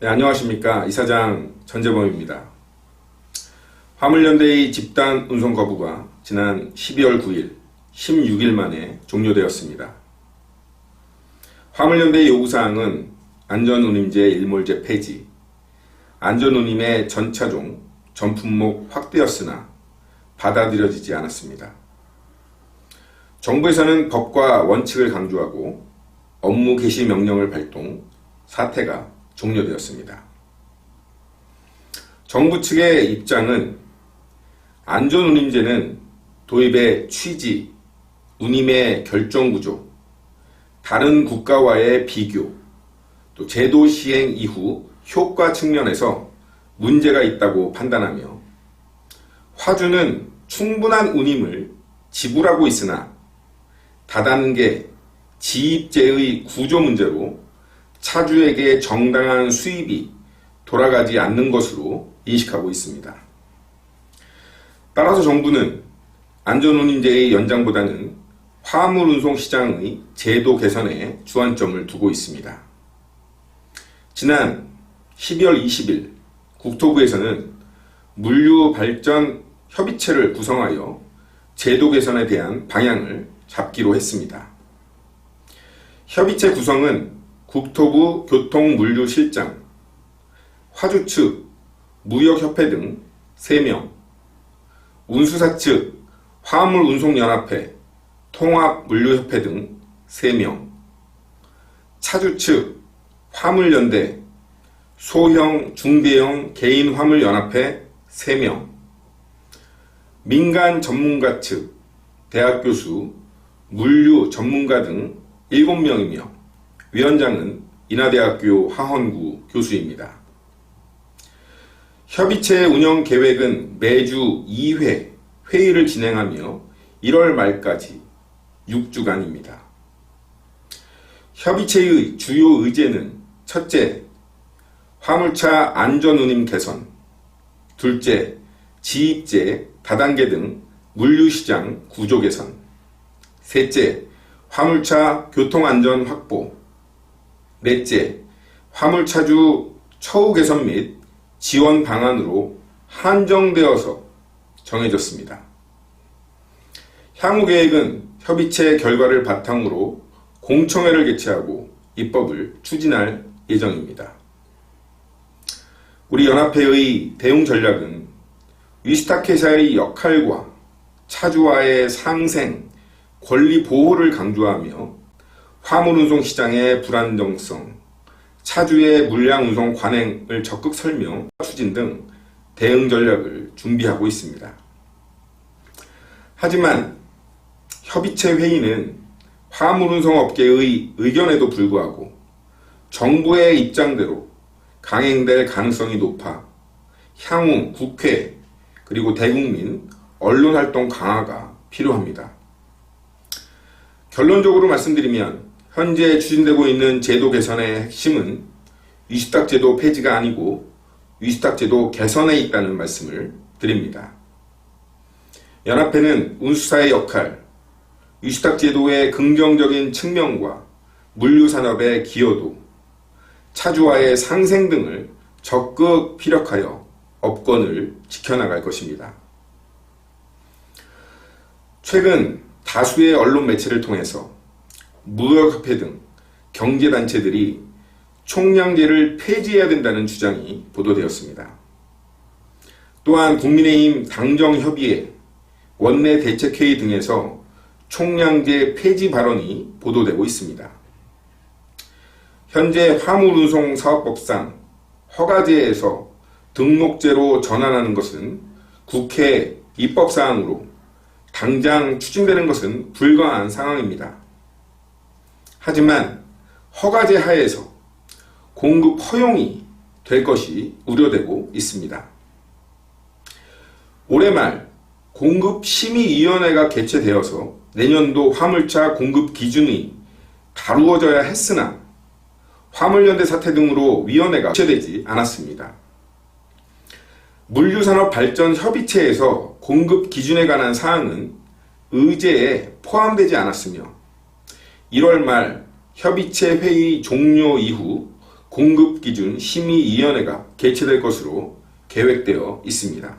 네, 안녕하십니까. 이사장 전재범입니다. 화물연대의 집단 운송 거부가 지난 12월 9일, 16일 만에 종료되었습니다. 화물연대의 요구사항은 안전운임제 일몰제 폐지, 안전운임의 전차종, 전품목 확대였으나 받아들여지지 않았습니다. 정부에서는 법과 원칙을 강조하고 업무 개시 명령을 발동, 사태가 종료되었습니다. 정부 측의 입장은 안전운임제는 도입의 취지, 운임의 결정구조, 다른 국가와의 비교, 또 제도 시행 이후 효과 측면에서 문제가 있다고 판단하며 화주는 충분한 운임을 지불하고 있으나 다단계 지입제의 구조 문제로 차주에게 정당한 수입이 돌아가지 않는 것으로 인식하고 있습니다. 따라서 정부는 안전운임제의 연장보다는 화물 운송 시장의 제도 개선에 주안점을 두고 있습니다. 지난 12월 20일 국토부에서는 물류 발전 협의체를 구성하여 제도 개선에 대한 방향을 잡기로 했습니다. 협의체 구성은 국토부 교통물류실장, 화주 측, 무역협회 등 3명, 운수사 측, 화물운송연합회, 통합물류협회 등 3명, 차주 측, 화물연대, 소형, 중대형 개인 화물연합회 3명, 민간 전문가 측, 대학 교수, 물류 전문가 등 7명이며 위원장은 인하대학교 하헌구 교수입니다. 협의체 운영 계획은 매주 2회 회의를 진행하며 1월 말까지 6주간입니다. 협의체의 주요 의제는 첫째, 화물차 안전 운임 개선, 둘째, 지입제, 다단계 등 물류시장 구조 개선, 셋째, 화물차 교통안전 확보, 넷째, 화물차주 처우 개선 및 지원 방안으로 한정되어서 정해졌습니다. 향후 계획은 협의체 결과를 바탕으로 공청회를 개최하고 입법을 추진할 예정입니다. 우리 연합회의 대응 전략은 위스타케사의 역할과 차주와의 상생, 권리 보호를 강조하며 화물운송 시장의 불안정성, 차주의 물량 운송 관행을 적극 설명, 추진 등 대응 전략을 준비하고 있습니다. 하지만 협의체 회의는 화물운송 업계의 의견에도 불구하고 정부의 입장대로 강행될 가능성이 높아 향후 국회 그리고 대국민 언론 활동 강화가 필요합니다. 결론적으로 말씀드리면 현재 추진되고 있는 제도 개선의 핵심은 위스탁 제도 폐지가 아니고 위스탁 제도 개선에 있다는 말씀을 드립니다. 연합회는 운수사의 역할, 위스탁 제도의 긍정적인 측면과 물류산업의 기여도, 차주와의 상생 등을 적극 피력하여 업권을 지켜나갈 것입니다. 최근 다수의 언론 매체를 통해서 무역협회 등 경제단체들이 총량제를 폐지해야 된다는 주장이 보도되었습니다. 또한 국민의힘 당정협의회, 원내 대책회의 등에서 총량제 폐지 발언이 보도되고 있습니다. 현재 화물운송 사업법상 허가제에서 등록제로 전환하는 것은 국회 입법사항으로 당장 추진되는 것은 불가한 상황입니다. 하지만 허가제 하에서 공급 허용이 될 것이 우려되고 있습니다. 올해 말 공급심의위원회가 개최되어서 내년도 화물차 공급 기준이 다루어져야 했으나 화물연대 사태 등으로 위원회가 개최되지 않았습니다. 물류산업발전협의체에서 공급 기준에 관한 사항은 의제에 포함되지 않았으며 1월 말 협의체 회의 종료 이후 공급 기준 심의위원회가 개최될 것으로 계획되어 있습니다.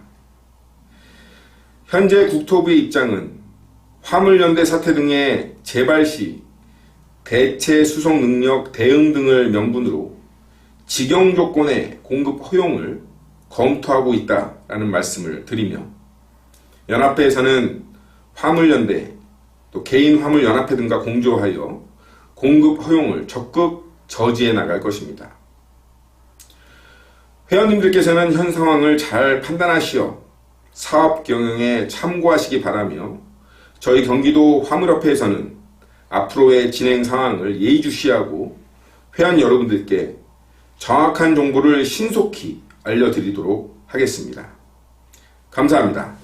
현재 국토부의 입장은 화물연대 사태 등의 재발 시 대체 수송 능력 대응 등을 명분으로 직영 조건의 공급 허용을 검토하고 있다라는 말씀을 드리며 연합회에서는 화물연대 또 개인 화물 연합회 등과 공조하여 공급 허용을 적극 저지해 나갈 것입니다. 회원님들께서는 현 상황을 잘 판단하시어 사업 경영에 참고하시기 바라며 저희 경기도 화물협회에서는 앞으로의 진행 상황을 예의주시하고 회원 여러분들께 정확한 정보를 신속히 알려드리도록 하겠습니다. 감사합니다.